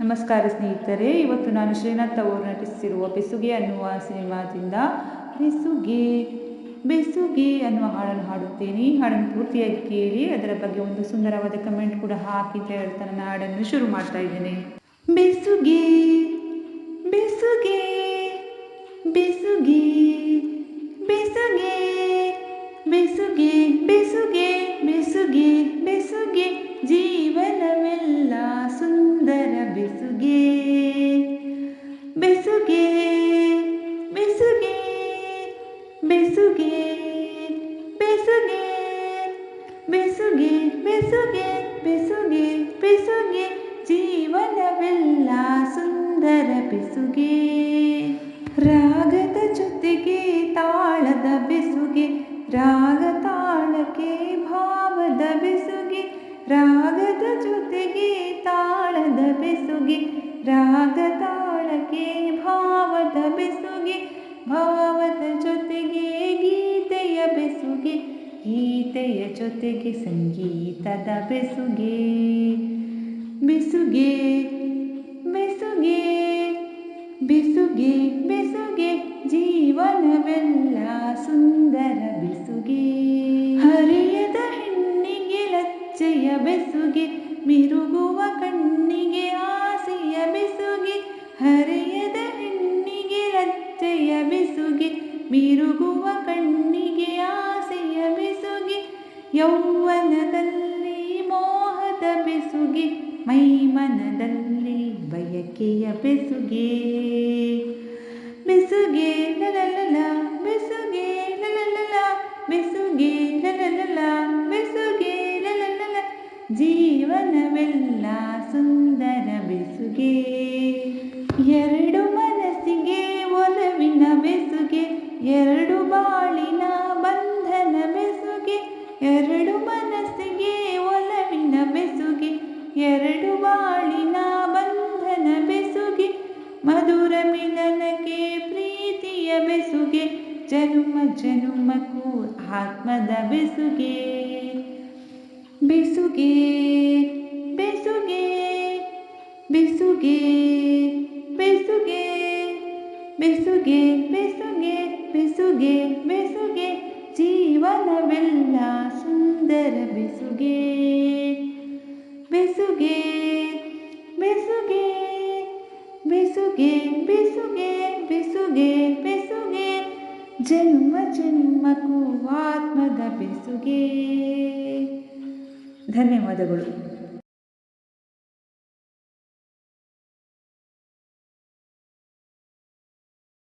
ನಮಸ್ಕಾರ ಸ್ನೇಹಿತರೆ, ಇವತ್ತು ನಾನು ಶ್ರೀನಾಥ್ ಅವರು ನಟಿಸಿರುವ ಬೆಸುಗೆ ಅನ್ನುವ ಸಿನಿಮಾದಿಂದ ಬೆಸುಗೆ ಬೆಸುಗೆ ಅನ್ನುವ ಹಾಡನ್ನು ಹಾಡುತ್ತೇನೆ. ಹಾಡನ್ನು ಪೂರ್ತಿಯಾಗಿ ಕೇಳಿ, ಅದರ ಬಗ್ಗೆ ಒಂದು ಸುಂದರವಾದ ಕಮೆಂಟ್ ಕೂಡ ಹಾಕಿ ಹೇಳ್ತಾ ನನ್ನ ಹಾಡನ್ನು ಶುರು ಮಾಡ್ತಾ ಇದ್ದೇನೆ. ಬೆಸುಗೆ ಬೆಸುಗೆ ಬೆಸುಗೆ ಬೆಸುಗೆ ಬೆಸುಗೆ ಬೆಸುಗೆ ಬೆಸುಗೆ ಬೆಸುಗೆ ಜೀವನವೆಲ್ಲ ಬೆಸುಗೆ ಬೆಸುಗೆ ಬೆಸುಗೆ ಬೆಸುಗೆ ಜೀವನವೆಲ್ಲ ಸುಂದರ ಬೆಸುಗೆ ರಾಗದ ಜೊತೆಗೆ ತಾಳದ ಬೆಸುಗೆ ರಾಗ ತಾಳಕ್ಕೆ ಭಾವದ ಬೆಸುಗೆ ರಾಗದ ಜೊತೆಗೆ ತಾಳದ ಬೆಸುಗೆ ರಾಗ ತಾಳಕ್ಕೆ ಭಾವದ ಗೀತೆಯ ಜೊತೆಗೆ ಸಂಗೀತದ ಬೆಸುಗೆ. ಬೆಸುಗೆ ಬೆಸುಗೆ ಬೆಸುಗೆ ಬೆಸುಗೆ, ಜೀವನವೆಲ್ಲ ಸುಂದರ ಬೆಸುಗೆ. ಹರಿಯದ ಹೆಣ್ಣಿಗೆ ಲಚ್ಚೆಯ ಬೆಸುಗೆ, ಮಿರುಗುವ ಕಣ್ಣಿಗೆ ಆಸೆಯ ಬೆಸುಗೆ. ಹರಿಯದ ಹೆಣ್ಣಿಗೆ ಲಚ್ಚೆಯ ಬೆಸುಗೆ, ಮಿರುಗುವ ಕಣ್ಣಿಗೆ ಯೌವನದಲ್ಲಿ ಮೋಹದ ಬೆಸುಗೆ, ಮೈಮನದಲ್ಲಿ ಬಯಕೆಯ ಬೆಸುಗೆ. ಬೆಸುಗೆ ಲಲಲಲ ಬೆಸುಗೆ ಲಲಲಲ ಬೆಸುಗೆ ಲಲಲಲ ಬೆಸುಗೆ ಲಲಲಲ. ಜೀವನವೆಲ್ಲ ಸುಂದರ ಬೆಸುಗೆ. ಎರಡು ಮನಸ್ಸಿಗೆ ಒಲವಿನ ಬೆಸುಗೆ, ಎರಡು ಬಾಳಿನ ಬೆಸುಗೆ ಎರಡು ಮನಸ್ಸಿಗೆ ಒಲವಿನ ಬೆಸುಗೆ, ಎರಡು ಬಾಳಿನ ಬಂಧನ ಬೆಸುಗೆ, ಮಧುರ ಮಿಲನಕ್ಕೆ ಪ್ರೀತಿಯ ಬೆಸುಗೆ, ಜನುಮ ಜನುಮಕ್ಕೂ ಆತ್ಮದ ಬೆಸುಗೆ. ಬೆಸುಗೆ ಬೆಸುಗೆ ಬೆಸುಗೆ ಬೆಸುಗೆ ಬೆಸುಗೆ ಬೆಸುಗೆ. ಬೆಸುಗೇನ್ ಬೆಸುಗೇನ್ ಬಿಸುಗೆ ಪಿಸುಗೆ ಜನ್ಮ ಜನ್ಮಕ್ಕೂ ಆತ್ಮದ ಬೆಸುಗೆ. ಧನ್ಯವಾದಗಳು.